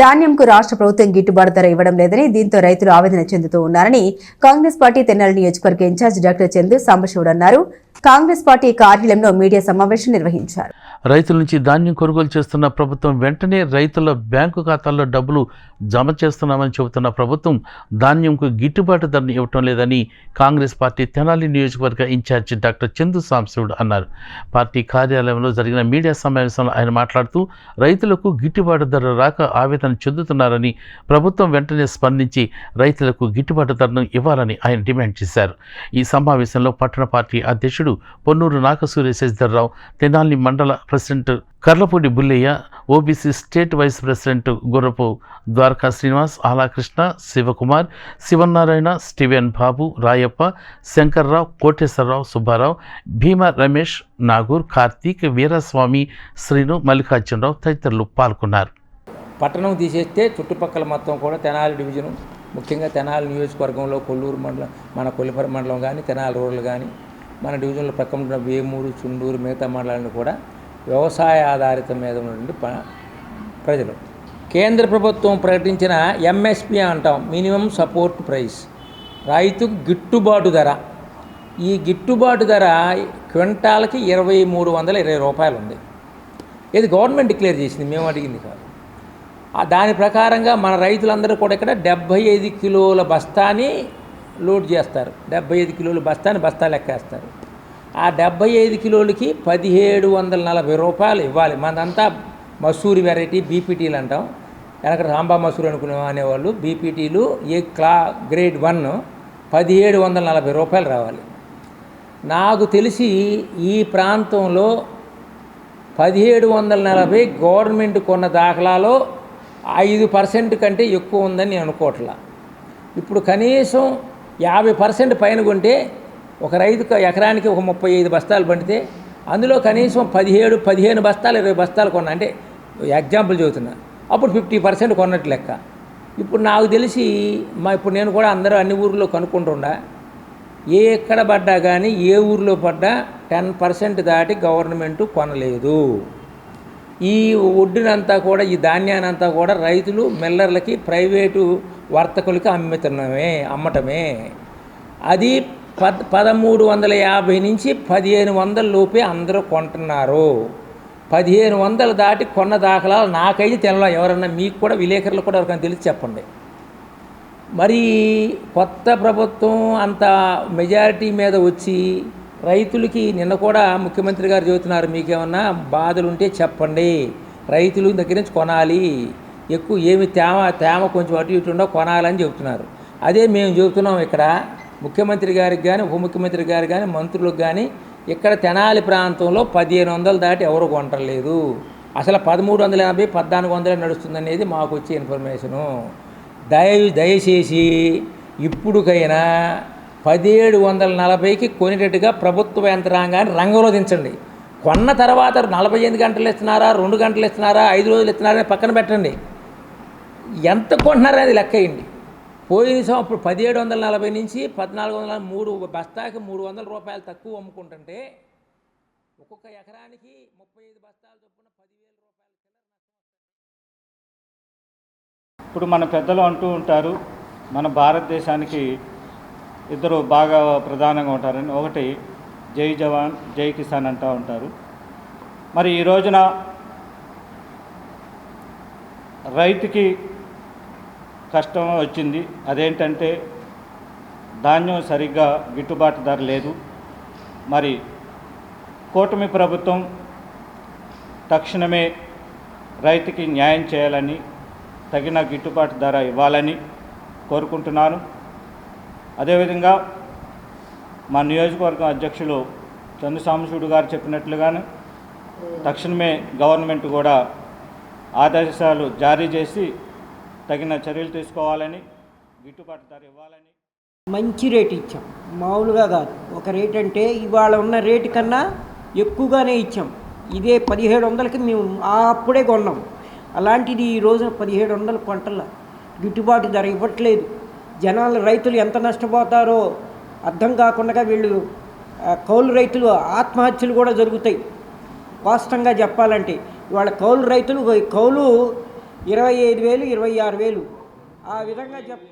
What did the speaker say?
ధాన్యంకు రాష్ట్ర ప్రభుత్వం గిట్టుబాటు ధర ఇవ్వడం లేదని దీంతో రైతులు ఆవేదన చెందుతూ ఉన్నారని కాంగ్రెస్ పార్టీ తెనాలి నియోజకవర్గ ఇన్ఛార్జ్ డాక్టర్ చందు సాంబశివుడు అన్నారు. కాంగ్రెస్ పార్టీ కార్యాలయంలో మీడియా సమావేశం నిర్వహించారు. రైతుల నుంచి ధాన్యం కొనుగోలు చేస్తున్న ప్రభుత్వం వెంటనే రైతుల బ్యాంకు ఖాతాల్లో డబ్బులు జమ చేస్తున్నామని చెబుతున్న ప్రభుత్వం ధాన్యంకు గిట్టుబాటు ధరను ఇవ్వటం లేదని కాంగ్రెస్ పార్టీ తెనాలి నియోజకవర్గ ఇన్ఛార్జి డాక్టర్ చందు సాంశివుడు అన్నారు. పార్టీ కార్యాలయంలో జరిగిన మీడియా సమావేశంలో ఆయన మాట్లాడుతూ రైతులకు గిట్టుబాటు ధర రాక ఆవేదన చెందుతున్నారని ప్రభుత్వం వెంటనే స్పందించి రైతులకు గిట్టుబాటు ధరను ఇవ్వాలని ఆయన డిమాండ్ చేశారు. ఈ సమావేశంలో పట్టణ పార్టీ అధ్యక్షుడు పొన్నూరు నాగసూరి శశిధర్రావు తెనాలి మండల president Karlapudi Bullaiah OBC state vice president Gurrapu Dwaraka Srinivas ఆలాకృష్ణ Sivakumar Sivanarayana Steven Babu Rayappa Sankar Rao Koteswara Rao Subbarao Bhima Ramesh Nagur Karthik Veeraswamy Srinu Mallikarjuna Rao తదితరులు పాల్గొన్నారు. పట్టణం తీసేస్తే చుట్టుపక్కల మొత్తం కూడా తెనాలి డివిజను. ముఖ్యంగా తెనాలి నియోజకవర్గంలో కొల్లూరు మండలం మన కొల్లిపర మండలం కానీ తెనాలి రూరల్ కానీ మన డివిజన్లో పక్కన ఉన్న వేమూరు చుండూరు మిగతా మండలాన్ని కూడా వ్యవసాయ ఆధారిత మీద ఉన్నటువంటి ప- ప్రజలు. కేంద్ర ప్రభుత్వం ప్రకటించిన ఎంఎస్పి అంటాం మినిమం సపోర్ట్ ప్రైస్. రైతుకు గిట్టుబాటు ధర. ఈ గిట్టుబాటు ధర క్వింటాల్కి ఇరవై మూడు వందల ఇరవై రూపాయలు ఉంది. ఇది గవర్నమెంట్ డిక్లేర్ చేసింది మేము అడిగింది కాదు. దాని ప్రకారంగా మన రైతులందరూ కూడా ఇక్కడ డెబ్భై ఐదు కిలోల బస్తాని లోడ్ చేస్తారు. డెబ్బై ఐదు కిలోలు బస్తాని బస్తా లెక్కేస్తారు. ఆ డెబ్బై ఐదు కిలోలకి పదిహేడు వందల నలభై రూపాయలు ఇవ్వాలి. మనదంతా మసూరి వెరైటీ బీపీటీలు అంటాం. వెనక సాంబా మసూరి అనుకునే అనేవాళ్ళు బీపీటీలు ఏ క్లా గ్రేడ్ వన్ పదిహేడు వందల నలభై రూపాయలు రావాలి. నాకు తెలిసి ఈ ప్రాంతంలో పదిహేడు వందల నలభై గవర్నమెంట్ కొన్న దాఖలాలో ఐదు పర్సెంట్ కంటే ఎక్కువ ఉందని నేను అనుకోవట్లా. ఇప్పుడు కనీసం యాభై పర్సెంట్ పైన కొంటే ఒక రైతుకు ఎకరానికి ఒక ముప్పై ఐదు బస్తాలు పండితే అందులో కనీసం పదిహేడు పదిహేను బస్తాలు ఇరవై బస్తాలు కొన్నా. అంటే ఎగ్జాంపుల్ చెబుతున్నా. అప్పుడు ఫిఫ్టీ పర్సెంట్ కొన్నట్టు లెక్క. ఇప్పుడు నాకు తెలిసి మా ఇప్పుడు నేను కూడా అందరూ అన్ని ఊర్లో కనుక్కుంటుండా. ఏ ఎక్కడ పడ్డా కానీ ఏ ఊర్లో పడ్డా టెన్ పర్సెంట్ దాటి గవర్నమెంట్ కొనలేదు. ఈ ఒడ్డునంతా కూడా ఈ ధాన్యానంతా కూడా రైతులు మిల్లర్లకి ప్రైవేటు వర్తకులకి అమ్ముతున్నామే అమ్మటమే. అది పద్ పదమూడు వందల యాభై నుంచి పదిహేను వందల లోపే అందరూ కొంటున్నారు. పదిహేను వందలు దాటి కొన్న దాఖలాలు నాకైతే తెలవ ఎవరన్నా మీకు కూడా విలేకరులు కూడా ఎవరికైనా తెలిసి చెప్పండి. మరి కొత్త ప్రభుత్వం అంత మెజారిటీ మీద వచ్చి రైతులకి నిన్న కూడా ముఖ్యమంత్రి గారు చెబుతున్నారు మీకేమన్నా బాధలు ఉంటే చెప్పండి. రైతులు దగ్గర నుంచి కొనాలి. ఎక్కువ ఏమి తేమ తేమ కొంచెం అటు ఇటు ఉండో కొనాలని చెబుతున్నారు. అదే మేము చెబుతున్నాం ఇక్కడ ముఖ్యమంత్రి గారికి కానీ ఉప ముఖ్యమంత్రి గారికి కానీ మంత్రులకు కానీ ఇక్కడ తెనాలి ప్రాంతంలో పదిహేను వందలు దాటి ఎవరు కొంటలేదు. అసలు పదమూడు వందల ఎనభై పద్నాలుగు వందలే నడుస్తుందనేది మాకు వచ్చే ఇన్ఫర్మేషను. దయ దయచేసి ఇప్పుడుకైనా పదిహేడు వందల నలభైకి కొనేటట్టుగా ప్రభుత్వ యంత్రాంగాన్ని రంగంలో దించండి. కొన్న తర్వాత నలభై ఎనిమిది గంటలు ఇస్తున్నారా రెండు గంటలు ఇస్తున్నారా ఐదు రోజులు ఇస్తున్నారా పక్కన పెట్టండి. ఎంత కొంటున్నారనేది లెక్క వేయండి. పోయిన సంవత్సరం పదిహేడు వందల నలభై నుంచి పద్నాలుగు వందల మూడు బస్తాకి మూడు వందల రూపాయలు తక్కువ అమ్ముకుంటుంటే ఒక్కొక్క ఎకరానికి ముప్పై ఐదు బస్తాలు చొప్పున పదివేల రూపాయలు ఇప్పుడు మన పెద్దలు అంటూ ఉంటారు మన భారతదేశానికి ఇద్దరు బాగా ప్రధానంగా ఉంటారని ఒకటి జై జవాన్ జై కిసాన్ అంటూ ఉంటారు. మరి ఈ రోజున రైతుకి కష్టం వచ్చింది. అదేంటంటే ధాన్యం సరిగ్గా గిట్టుబాటు ధర లేదు. మరి కూటమి ప్రభుత్వం తక్షణమే రైతుకి న్యాయం చేయాలని తగిన గిట్టుబాటు ధర ఇవ్వాలని కోరుకుంటున్నాను. అదేవిధంగా మా నియోజకవర్గం అధ్యక్షులు చంద్రసాంబశివుడు గారు చెప్పినట్లుగాను తక్షణమే గవర్నమెంట్ కూడా ఆదేశాలు జారీ చేసి తగిన చర్యలు తీసుకోవాలని గిట్టుబాటు ధర ఇవ్వాలని మంచి రేటు ఇచ్చాం. మామూలుగా కాదు. ఒక రేట్ అంటే ఇవాళ ఉన్న రేటు కన్నా ఎక్కువగానే ఇచ్చాం. ఇదే పదిహేడు వందలకి మేము అప్పుడే కొన్నాం. అలాంటిది ఈ రోజున పదిహేడు వందల కొంటల. గిట్టుబాటు ధర ఇవ్వట్లేదు. జనాలు రైతులు ఎంత నష్టపోతారో అర్థం కాకుండా వీళ్ళు కౌలు రైతులు ఆత్మహత్యలు కూడా జరుగుతాయి. వాస్తవంగా చెప్పాలంటే ఇవాళ కౌలు రైతులు కౌలు ఇరవై ఐదు వేలు ఇరవై ఆరు వేలు. ఆ విధంగా చెప్